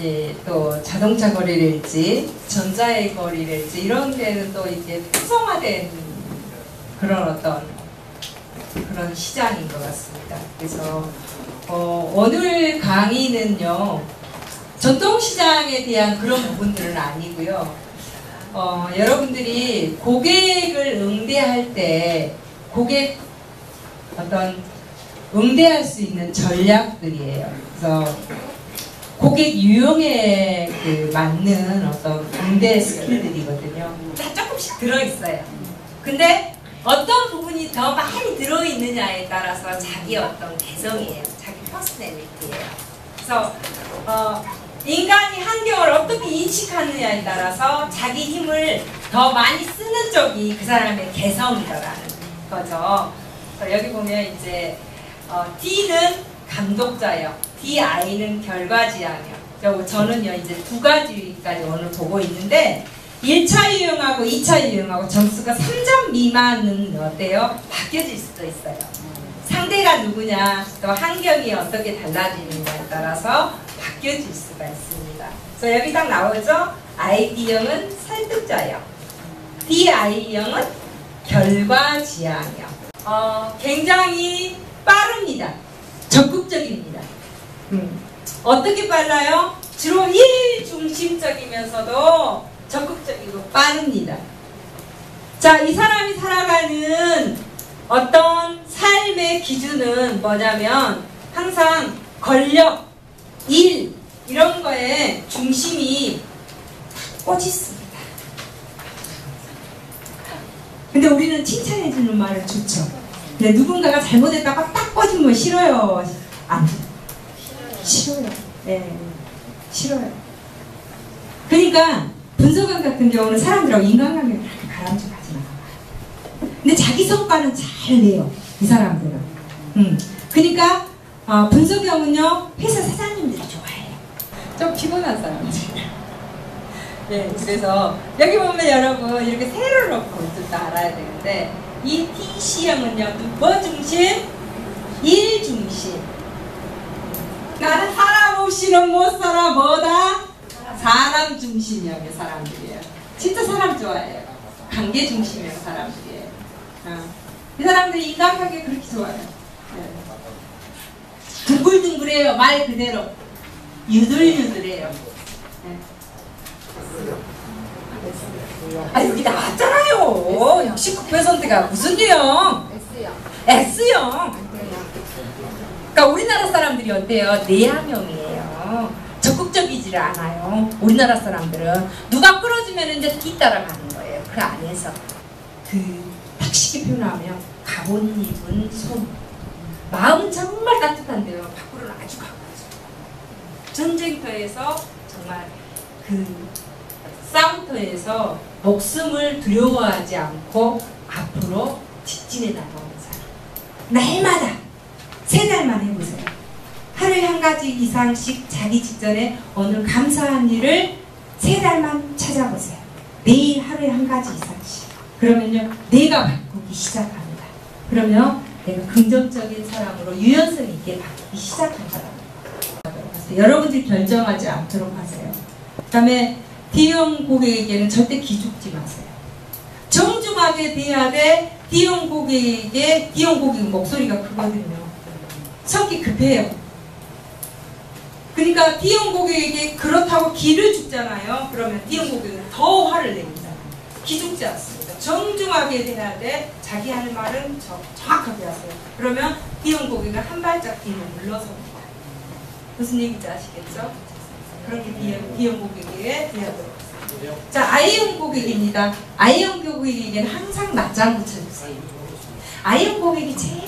예, 또 자동차 거리랄지 전자의 거리랄지 이런 데는 또 이제 특성화된 그런 어떤 그런 시장인 것 같습니다. 그래서 어, 오늘 강의는요 전통 시장에 대한 그런 부분들은 아니고요. 어, 여러분들이 고객을 응대할 때 고객 어떤 응대할 수 있는 전략들이에요. 그래서 고객 유형에 그 맞는 어떤 응대 스킬들이거든요. 다 조금씩 들어있어요. 근데 어떤 부분이 더 많이 들어있느냐에 따라서 자기 어떤 개성이에요. 자기 퍼스널리티예요. 그래서 어, 인간이 환경을 어떻게 인식하느냐에 따라서 자기 힘을 더 많이 쓰는 쪽이 그 사람의 개성이더라는 거죠. 여기 보면 이제 어, D는 감독자요. DI는 결과지향이요. 저는요 이제 두 가지까지 오늘 보고 있는데 1차 유형하고 2차 유형하고 점수가 3점 미만은 어때요? 바뀌어질 수도 있어요. 상대가 누구냐, 또 환경이 어떻게 달라지느냐에 따라서 바뀌어질 수가 있습니다. 그래서 여기 딱 나오죠? ID형은 설득자형, DI형은 결과지향형. 어, 굉장히 빠릅 니다. 적극적입니다. 음. 어떻게 빨라요? 주로 일 중심적이면서도 적극적이고 빠릅니다. 자, 이 사람이 살아가는 어떤 삶의 기준은 뭐냐면 항상 권력, 일 이런 거에 중심이 꽂 있습니다. 근데 우리는 칭찬해주는 말을 좋죠. 근데 누군가가 잘못했다가 딱 꽂으면 싫어요. 안 싫어요. 네, 싫어요. 그러니까 분석관 같은 경우는 사람들하고 인간관계를 그렇게 가라앉혀가지 마. 근데 자기 성과는 잘 내요. 이 사람들은. 음. 그러니까 어, 분석형은요 회사 사장님들이 좋아해요. 좀 피곤한 사람들. 네, 그래서 여기 보면 여러분 이렇게 세로를 놓고 또 알아야 되는데 이 TC형은요 뭐 중심? 일 중심. 나는 사람 없이는 못 살아 뭐다? 사람 중심형의 사람들이에요. 진짜 사람 좋아해요. 관계 중심형 사람들이에요. 어. 이 사람들이 인간관계 그렇게 좋아해요. 네. 둥글둥글해요. 말 그대로. 유들유들해요. 네. 아 여기 나왔잖아요. 69%가 무슨 유형? S형. 그러니까 우리나라 사람들이 어때요? 내향형이에요. 적극적이지를 않아요. 우리나라 사람들은 누가 끌어주면 이제 뒤따라가는 거예요. 그 안에서 그 탁시게 표현하면 가본 입은 손. 마음은 정말 따뜻한데요. 밖으로는 아주 강하죠. 전쟁터에서 정말 그 싸움터에서 목숨을 두려워하지 않고 앞으로 직진해 나가는 사람. 날마다 세 달만 해보세요. 하루에 한 가지 이상씩 자기 직전에 오늘 감사한 일을 세 달만 찾아보세요. 매일 하루에 한 가지 이상씩. 그러면요, 내가 바꾸기 시작합니다. 그러면 내가 긍정적인 사람으로 유연성 있게 바뀌기 시작한다. 여러분들이 결정하지 않도록 하세요. 그 다음에 D형 고객에게는 절대 기죽지 마세요. 정중하게 대해야 돼. D형 고객에게 D형 고객 목소리가 크거든요. 성기 급해요. 그러니까 D형 고객에게 그렇다고 기를 죽잖아요. 그러면 D형 고객은 더 화를 냅니다. 기죽지 않습니다. 정중하게 대해야 돼. 자기 하는 말은 정확하게 하세요. 그러면 D형 고객은 한 발짝 뒤로 물러섭니다. 무슨 얘기인지 아시겠죠? 그렇게 D형, D형 고객에게 대하도록. 자, I형 고객입니다. I형 고객에게는 항상 맞장구 쳐주세요. I형 고객이 제일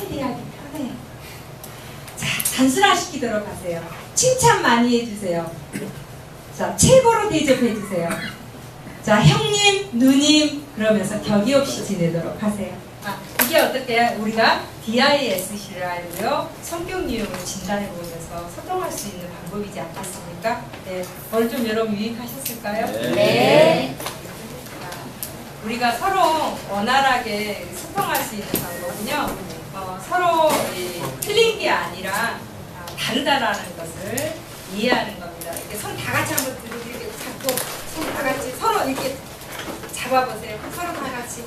단순화시키도록 하세요. 칭찬 많이 해주세요. 자, 최고로 대접해주세요. 자, 형님, 누님, 그러면서 격이 없이 지내도록 하세요. 아, 이게 어떻게 우리가 DISC를 알고요. 성격 유형을 진단해 보면서 소통할 수 있는 방법이지 않겠습니까? 네. 오늘 좀 여러분 유익하셨을까요? 네. 자, 우리가 서로 원활하게 소통할 수 있는 방법은요. 어, 서로 이, 틀린 게 아니라 아, 다르다라는 것을 이해하는 겁니다. 이렇게 손 다 같이 한번 들고 이렇게 잡고 손 다 같이 서로 이렇게 잡아보세요. 서로 다 같이